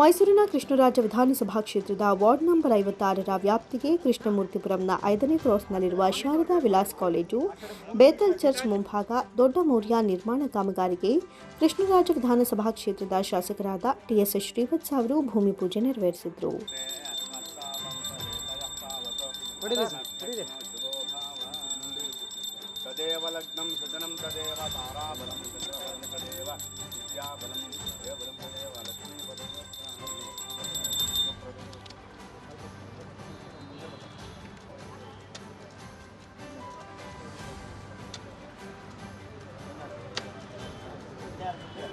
ಮೈಸೂರಿನ ಕೃಷ್ಣರಾಜ ವಿಧಾನಸಭಾ ಕ್ಷೇತ್ರದ ವಾರ್ಡ್ ನಂಬರ್ ಐವತ್ತಾರರ ವ್ಯಾಪ್ತಿಗೆ ಕೃಷ್ಣಮೂರ್ತಿಪುರಂನ ಐದನೇ ಕ್ರಾಸ್ನಲ್ಲಿರುವ Sharada Vilas college, Bethel church ಮುಂಭಾಗ ದೊಡ್ಡ ಮೌರ್ಯ ನಿರ್ಮಾಣ ಕಾಮಗಾರಿಗೆ ಕೃಷ್ಣರಾಜ ವಿಧಾನಸಭಾ ಕ್ಷೇತ್ರದ ಶಾಸಕರಾದ ಟಿಎಸ್ ಶ್ರೀವತ್ಸ ಅವರು ಭೂಮಿ ಪೂಜೆ ನೆರವೇರಿಸಿದರು.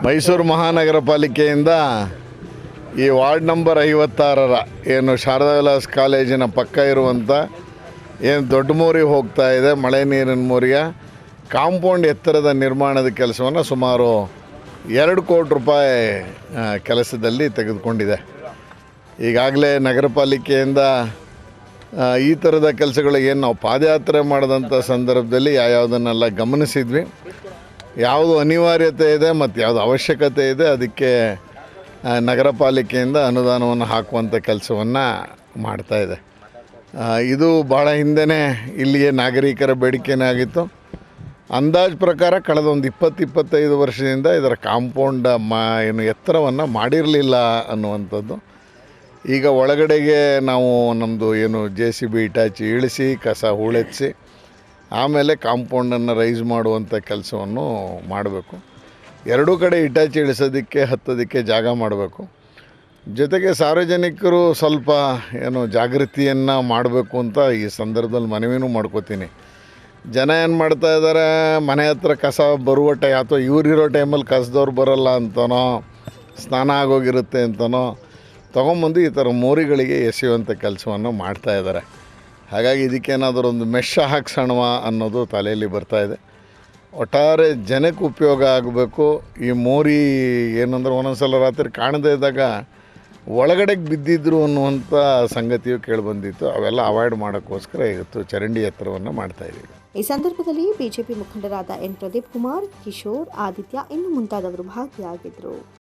ಮೈಸೂರು ಮಹಾನಗರ ಪಾಲಿಕೆಯಿಂದ ಈ ವಾರ್ಡ್ ನಂಬರ್ ಐವತ್ತಾರರ ಏನು ಶಾರದಾ ವಿಲಾಸ್ ಕಾಲೇಜಿನ ಪಕ್ಕ ಇರುವಂಥ ಏನು ದೊಡ್ಡ ಮೋರಿ ಹೋಗ್ತಾ ಇದೆ, ಮಳೆ ನೀರಿನ ಮೋರಿಯ. ಕಾಂಪೌಂಡ್ ಎತ್ತರದ ನಿರ್ಮಾಣದ ಕೆಲಸವನ್ನು ಸುಮಾರು ಎರಡು ಕೋಟಿ ರೂಪಾಯಿ ಕೆಲಸದಲ್ಲಿ ತೆಗೆದುಕೊಂಡಿದೆ. ಈಗಾಗಲೇ ನಗರ ಪಾಲಿಕೆಯಿಂದ ಈ ಥರದ ಕೆಲಸಗಳಿಗೆ ಏನು ನಾವು ಪಾದಯಾತ್ರೆ ಮಾಡಿದಂಥ ಸಂದರ್ಭದಲ್ಲಿ ಯಾವ್ಯಾವುದನ್ನೆಲ್ಲ ಗಮನಿಸಿದ್ವಿ. ಯಾವುದು ಅನಿವಾರ್ಯತೆ ಇದೆ ಮತ್ತು ಯಾವುದು ಅವಶ್ಯಕತೆ ಇದೆ, ಅದಕ್ಕೆ ನಗರ ಪಾಲಿಕೆಯಿಂದ ಅನುದಾನವನ್ನು ಹಾಕುವಂಥ ಕೆಲಸವನ್ನು ಮಾಡ್ತಾಯಿದೆ ಇದೆ. ಭಾಳ ಹಿಂದೆನೇ ಇಲ್ಲಿಯ ನಾಗರಿಕರ ಬೇಡಿಕೆನೇ ಆಗಿತ್ತು. ಅಂದಾಜು ಪ್ರಕಾರ ಕಳೆದ ಒಂದು ಇಪ್ಪತ್ತು ಇಪ್ಪತ್ತೈದು ವರ್ಷದಿಂದ ಇದರ ಕಾಂಪೌಂಡ್, ಮಾ, ಏನು ಎತ್ತರವನ್ನು ಮಾಡಿರಲಿಲ್ಲ ಅನ್ನುವಂಥದ್ದು. ಈಗ ಒಳಗಡೆಗೆ ನಾವು ನಮ್ಮದು ಏನು ಜೆ ಸಿ ಬಿ ಇಟಾಚಿ ಇಳಿಸಿ, ಕಸ ಹೂಳೆತ್ತಿಸಿ ಆಮೇಲೆ ಕಾಂಪೌಂಡನ್ನು ರೈಸ್ ಮಾಡುವಂಥ ಕೆಲಸವನ್ನು ಮಾಡಬೇಕು. ಎರಡೂ ಕಡೆ ಇಟಾಚಿ ಇಳಿಸೋದಕ್ಕೆ, ಹತ್ತೋದಕ್ಕೆ ಜಾಗ ಮಾಡಬೇಕು. ಜೊತೆಗೆ ಸಾರ್ವಜನಿಕರು ಸ್ವಲ್ಪ ಏನು ಜಾಗೃತಿಯನ್ನು ಮಾಡಬೇಕು ಅಂತ ಈ ಸಂದರ್ಭದಲ್ಲಿ ಮನವಿನೂ ಮಾಡ್ಕೋತೀನಿ. ಜನ ಏನು ಮಾಡ್ತಾ ಇದ್ದಾರೆ ಮನೆ ಹತ್ರ ಕಸ ಬರುವ ಟೈ, ಅಥವಾ ಇವರಿರೋ ಟೈಮಲ್ಲಿ ಕಸದವ್ರು ಬರೋಲ್ಲ ಅಂತನೋ, ಸ್ನಾನ ಆಗೋಗಿರುತ್ತೆ ಅಂತನೋ, ತೊಗೊಂಬಂದು ಈ ಥರ ಮೋರಿಗಳಿಗೆ ಎಸೆಯುವಂಥ ಕೆಲಸವನ್ನು ಮಾಡ್ತಾ ಇದ್ದಾರೆ ಹಾಗಾಗಿ ಇದಕ್ಕೇನಾದರೂ ಒಂದು ಮೆಷ ಹಾಕ್ಸೋಣವ ಅನ್ನೋದು ತಲೆಯಲ್ಲಿ ಬರ್ತಾ ಇದೆ. ಒಟ್ಟಾರೆ ಜನಕ್ಕೆ ಉಪಯೋಗ ಆಗಬೇಕು. ಈ ಮೋರಿ ಏನಂದ್ರೆ ಒಂದೊಂದ್ಸಲ ರಾತ್ರಿ ಕಾಣದೇ ಇದ್ದಾಗ ಒಳಗಡೆಗೆ ಬಿದ್ದಿದ್ರು ಅನ್ನುವಂಥ ಸಂಗತಿಯು ಕೇಳಿಬಂದಿತ್ತು ಅವೆಲ್ಲ ಅವಾಯ್ಡ್ ಮಾಡೋಕ್ಕೋಸ್ಕರ ಇವತ್ತು ಚರಂಡಿ ಎತ್ತರವನ್ನು ಮಾಡ್ತಾಯಿದ್ದೀವಿ ಈ ಸಂದರ್ಭದಲ್ಲಿ ಬಿಜೆಪಿ ಮುಖಂಡರಾದ ಎನ್ ಪ್ರದೀಪ್ ಕುಮಾರ್, ಕಿಶೋರ್, ಆದಿತ್ಯ ಇನ್ನು ಮುಂತಾದವರು ಭಾಗಿಯಾಗಿದ್ದರು.